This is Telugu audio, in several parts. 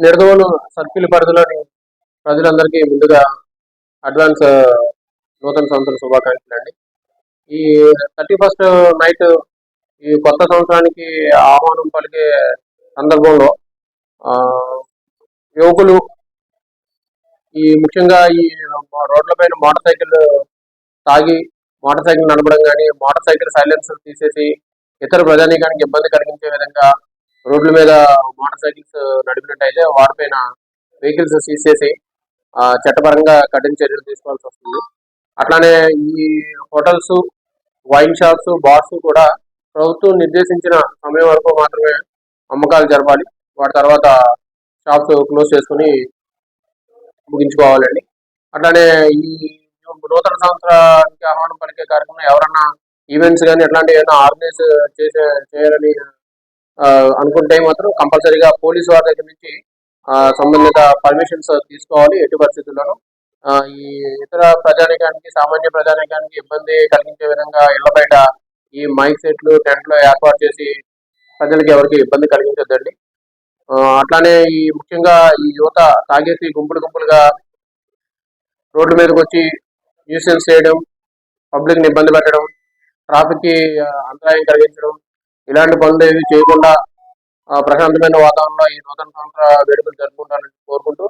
నిడదవోలు సర్కిల్ పరిధిలోని ప్రజలందరికీ ముందుగా అడ్వాన్స్ నూతన సంవత్సరం శుభాకాంక్షలు అండి. ఈ థర్టీ ఫస్ట్ నైట్ ఈ కొత్త సంవత్సరానికి ఆహ్వానం పలికే సందర్భంలో యువకులు ఈ ముఖ్యంగా ఈ రోడ్లపైన మోటార్ సైకిల్ తాగి మోటార్ సైకిల్ నడపడం కానీ మోటార్ సైకిల్ సైలెన్సర్ తీసేసి ఇతర ప్రజానీకానికి ఇబ్బంది కలిగించే విధంగా రోడ్ల మీద మోటార్ సైకిల్స్ నడిపినట్టయితే వాటిపైన వెహికల్స్ సీజ్ చేసి చట్టపరంగా కఠిన చర్యలు తీసుకోవాల్సి వస్తుంది. అట్లానే ఈ హోటల్స్ వైన్ షాప్స్ బార్స్ కూడా ప్రభుత్వం నిర్దేశించిన సమయం వరకు మాత్రమే అమ్మకాలు జరపాలి. వాటి తర్వాత షాప్స్ క్లోజ్ చేసుకుని ముగించుకోవాలండి. అట్లానే ఈ నూతన సంవత్సరానికి ఆహ్వానం పలికే కార్యక్రమం ఎవరన్నా ఈవెంట్స్ కానీ ఎట్లాంటివి ఏమైనా ఆర్గనైజ్ చేసే చేయాలని అనుకుంటే మాత్రం కంపల్సరీగా పోలీస్ వారి దగ్గర నుంచి సంబంధిత పర్మిషన్స్ తీసుకోవాలి ఎట్టి పరిస్థితుల్లోనూ. ఈ ఇతర ప్రజానికానికి సామాన్య ప్రజానికానికి ఇబ్బంది కలిగించే విధంగా ఇళ్ళ బయట ఈ మైక్ సెట్లు టెంట్లు ఏర్పాటు చేసి ప్రజలకి ఎవరికి ఇబ్బంది కలిగించద్దండి. అట్లానే ఈ ముఖ్యంగా ఈ యువత తాగేసి గుంపులు గుంపులుగా రోడ్ల మీదకి వచ్చి న్యూసెన్స్ చేయడం పబ్లిక్ని ఇబ్బంది పెట్టడం ట్రాఫిక్కి అంతరాయం కలిగించడం ఇలాంటి పనులు ఏవి చేయకుండా ప్రశాంతమైన వాతావరణంలో ఈ నూతన సంవత్సర వేడుకలు జరుపుకుంటారని కోరుకుంటూ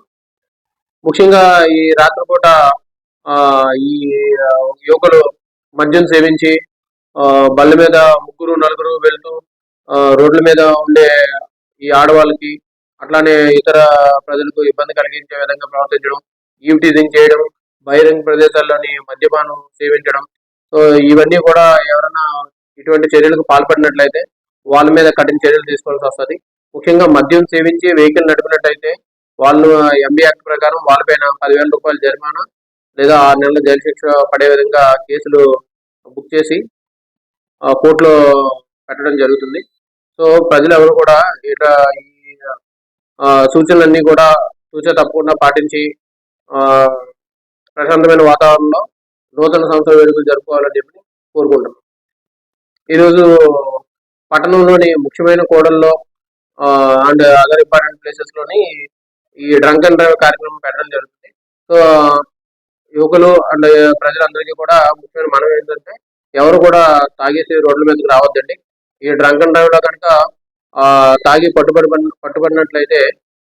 ముఖ్యంగా ఈ రాత్రిపూట ఆ, ఈ యువకులు మద్యం సేవించి ఆ, బళ్ళ మీద ముగ్గురు నలుగురు వెళ్తూ ఆ, రోడ్ల మీద ఉండే ఈ ఆడవాళ్ళకి అట్లానే ఇతర ప్రజలకు ఇబ్బంది కలిగించే విధంగా ప్రవర్తించడం ఈవ్ టీజింగ్ చేయడం బహిరంగ ప్రదేశాల్లోని మద్యపానం సేవించడం సో ఇవన్నీ కూడా ఎవరైనా ఇటువంటి చర్యలకు పాల్పడినట్లయితే వాళ్ళ మీద కఠిన చర్యలు తీసుకోవాల్సి వస్తుంది. ముఖ్యంగా మద్యం సేవించి వెహికల్ నడిపినట్టయితే వాళ్ళు ఎంబీ యాక్ట్ ప్రకారం వాళ్ళపైన పదివేల రూపాయల జరిమానా లేదా ఆరు నెలల జైలు శిక్ష పడే విధంగా కేసులు బుక్ చేసి కోర్టులో పెట్టడం జరుగుతుంది. సో ప్రజలు ఎవరు కూడా ఇట ఈ సూచనలన్నీ కూడా సూచన తప్పకుండా పాటించి ప్రశాంతమైన వాతావరణంలో నూతన సంవత్సర వేడుకలు జరుపుకోవాలని చెప్పి కోరుకుంటున్నాం. ఈరోజు పట్టణంలోని ముఖ్యమైన కూడల్లో అండ్ అదర్ ఇంపార్టెంట్ ప్లేసెస్లోని ఈ డ్రంక్ అండ్ డ్రైవ్ కార్యక్రమం పెట్టడం జరుగుతుంది. సో యువకులు అండ్ ప్రజలందరికీ కూడా ముఖ్యమైన మనం ఏంటంటే ఎవరు కూడా తాగేసి రోడ్ల మీదకి రావద్దండి. ఈ డ్రంక్ అండ్ డ్రైవ్లో కనుక తాగి పట్టుబడి పట్టుబడినట్లయితే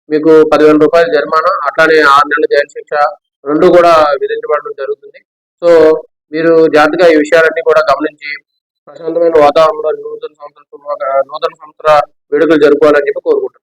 మీకు పదివేల రూపాయల జరిమానా అట్లానే ఆరు నెలల జైలు శిక్ష రెండు కూడా విధించబడడం జరుగుతుంది. సో మీరు జాగ్రత్తగా ఈ విషయాలన్నీ కూడా గమనించి ప్రశాంతమైన వాతావరణంలో నూతన సంవత్సర నూతన సంవత్సర వేడుకలు జరుపుకోవాలని చెప్పి కోరుకుంటున్నాను